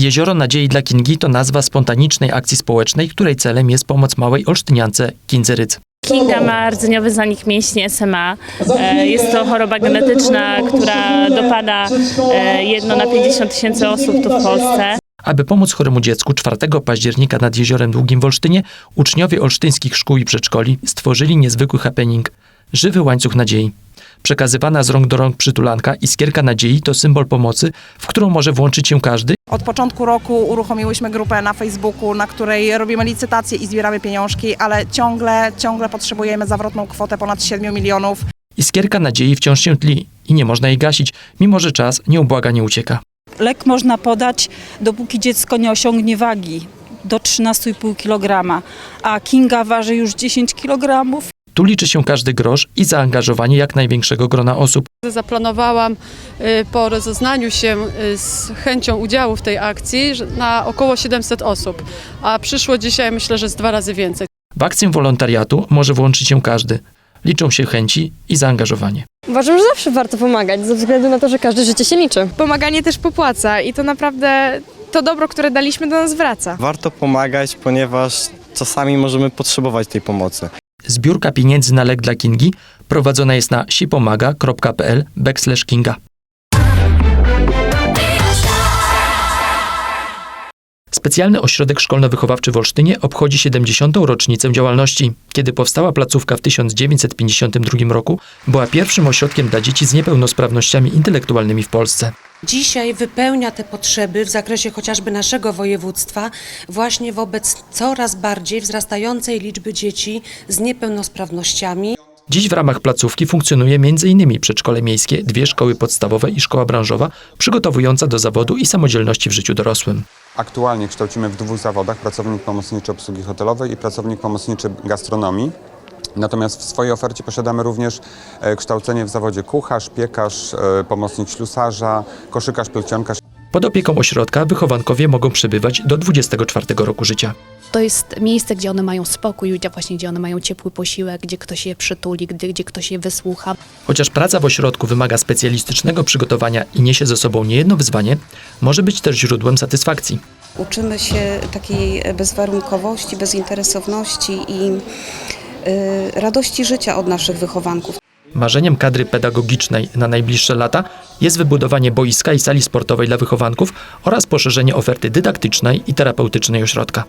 Jezioro Nadziei dla Kingi to nazwa spontanicznej akcji społecznej, której celem jest pomoc małej olsztyniance Kindzeryc. Kinga ma rdzeniowy zanik mięśni SMA. E, Jest to choroba genetyczna, która dopada e, jedno na 50 tysięcy osób tu w Polsce. Aby pomóc choremu dziecku 4 października nad Jeziorem Długim w Olsztynie, uczniowie olsztyńskich szkół i przedszkoli stworzyli niezwykły happening – żywy łańcuch nadziei. Przekazywana z rąk do rąk przytulanka iskierka nadziei to symbol pomocy, w którą może włączyć się każdy Od początku roku uruchomiłyśmy grupę na Facebooku, na której robimy licytacje i zbieramy pieniążki, ale ciągle, ciągle potrzebujemy zawrotną kwotę ponad 7 milionów. Iskierka nadziei wciąż się tli i nie można jej gasić, mimo że czas nieubłaganie ucieka. Lek można podać, dopóki dziecko nie osiągnie wagi do 13,5 kg, a Kinga waży już 10 kg. Tu liczy się każdy grosz i zaangażowanie jak największego grona osób. Zaplanowałam y, po rozeznaniu się y, z chęcią udziału w tej akcji na około 700 osób, a przyszło dzisiaj myślę, że z dwa razy więcej. W akcję wolontariatu może włączyć się każdy. Liczą się chęci i zaangażowanie. Uważam, że zawsze warto pomagać, ze względu na to, że każde życie się liczy. pomaganie też popłaca i to naprawdę to dobro, które daliśmy do nas wraca. Warto pomagać, ponieważ czasami możemy potrzebować tej pomocy. Zbiórka pieniędzy na lek dla Kingi prowadzona jest na sipomaga.pl backslash Kinga. Specjalny Ośrodek Szkolno-Wychowawczy w Olsztynie obchodzi 70. rocznicę działalności. Kiedy powstała placówka w 1952 roku, była pierwszym ośrodkiem dla dzieci z niepełnosprawnościami intelektualnymi w Polsce. Dzisiaj wypełnia te potrzeby w zakresie chociażby naszego województwa właśnie wobec coraz bardziej wzrastającej liczby dzieci z niepełnosprawnościami. Dziś w ramach placówki funkcjonuje m.in. przedszkole miejskie, dwie szkoły podstawowe i szkoła branżowa, przygotowująca do zawodu i samodzielności w życiu dorosłym. Aktualnie kształcimy w dwóch zawodach, pracownik pomocniczy obsługi hotelowej i pracownik pomocniczy gastronomii. Natomiast w swojej ofercie posiadamy również e, kształcenie w zawodzie kucharz, piekarz, e, pomocnik ślusarza, koszykarz, plecionkarz. Pod opieką ośrodka wychowankowie mogą przebywać do 24 roku życia. To jest miejsce, gdzie one mają spokój, gdzie właśnie gdzie one mają ciepły posiłek, gdzie ktoś je przytuli, gdzie, gdzie ktoś je wysłucha. Chociaż praca w ośrodku wymaga specjalistycznego przygotowania i niesie ze sobą niejedno wyzwanie, może być też źródłem satysfakcji. Uczymy się takiej bezwarunkowości, bezinteresowności i y, radości życia od naszych wychowanków. Marzeniem kadry pedagogicznej na najbliższe lata jest wybudowanie boiska i sali sportowej dla wychowanków oraz poszerzenie oferty dydaktycznej i terapeutycznej ośrodka.